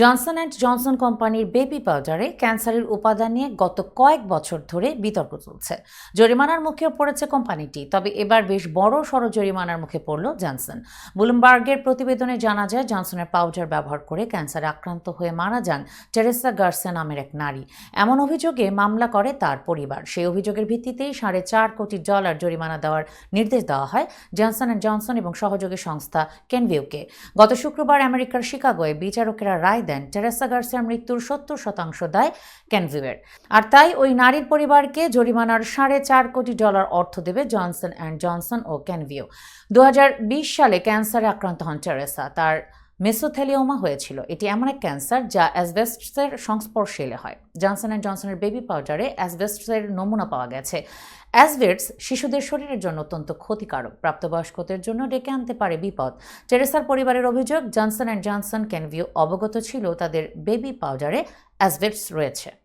Johnson and Johnson কোম্পানির baby পাউডারে ক্যান্সারের উপাদান নিয়ে গত কয়েক বছর ধরে বিতর্ক চলছে। জরিমানার মুখেও পড়েছে কোম্পানিটি, তবে এবার বেশ বড় সড় জরিমানার মুখে পড়ল জনসন ব্লুমবার্গের প্রতিবেদনে জানা যায় জনসনের পাউডার ব্যবহার করে ক্যান্সারে আক্রান্ত হয়ে মারা যান টেরেসা গার্সে নামের এক নারী। এমন অভিযোগে মামলা করে তার পরিবার। সেই অভিযোগের ভিত্তিতেই সাড়ে চার কোটি ডলার জরিমানা দেওয়ার নির্দেশ দেওয়া হয় জনসন অ্যান্ড জনসন এবং সহযোগী সংস্থা কেনভিউকে গত শুক্রবার আমেরিকার শিকাগোয় বিচারকেরা রায় দেন। টেরেসা গার্সিয়ার মৃত্যুর সত্তর শতাংশ দায় ক্যানভিউয়ের আর তাই ওই নারীর পরিবারকে জরিমানার সাড়ে চার কোটি ডলার অর্থ দেবে জনসন অ্যান্ড জনসন ও ক্যানভিউ দু সালে ক্যান্সারে আক্রান্ত হন টেরেসা তার মেসোথেলিওমা হয়েছিল। এটি এমন এক ক্যান্সার যা অ্যাসবেস্টসের সংস্পর্শে এলে হয়। জনসন অ্যান্ড জনসনের বেবি পাউডারে অ্যাসবেস্টসের নমুনা পাওয়া গেছে। অ্যাসবেস্টস শিশুদের শরীরের জন্য অত্যন্ত ক্ষতিকারক। প্রাপ্তবয়স্কদের জন্য ডেকে আনতে পারে বিপদ। টেরেসার পরিবারের অভিযোগ, জনসন অ্যান্ড জনসন ক্যানভিউ অবগত ছিল, তাদের বেবি পাউডারে অ্যাসবেস্টস রয়েছে।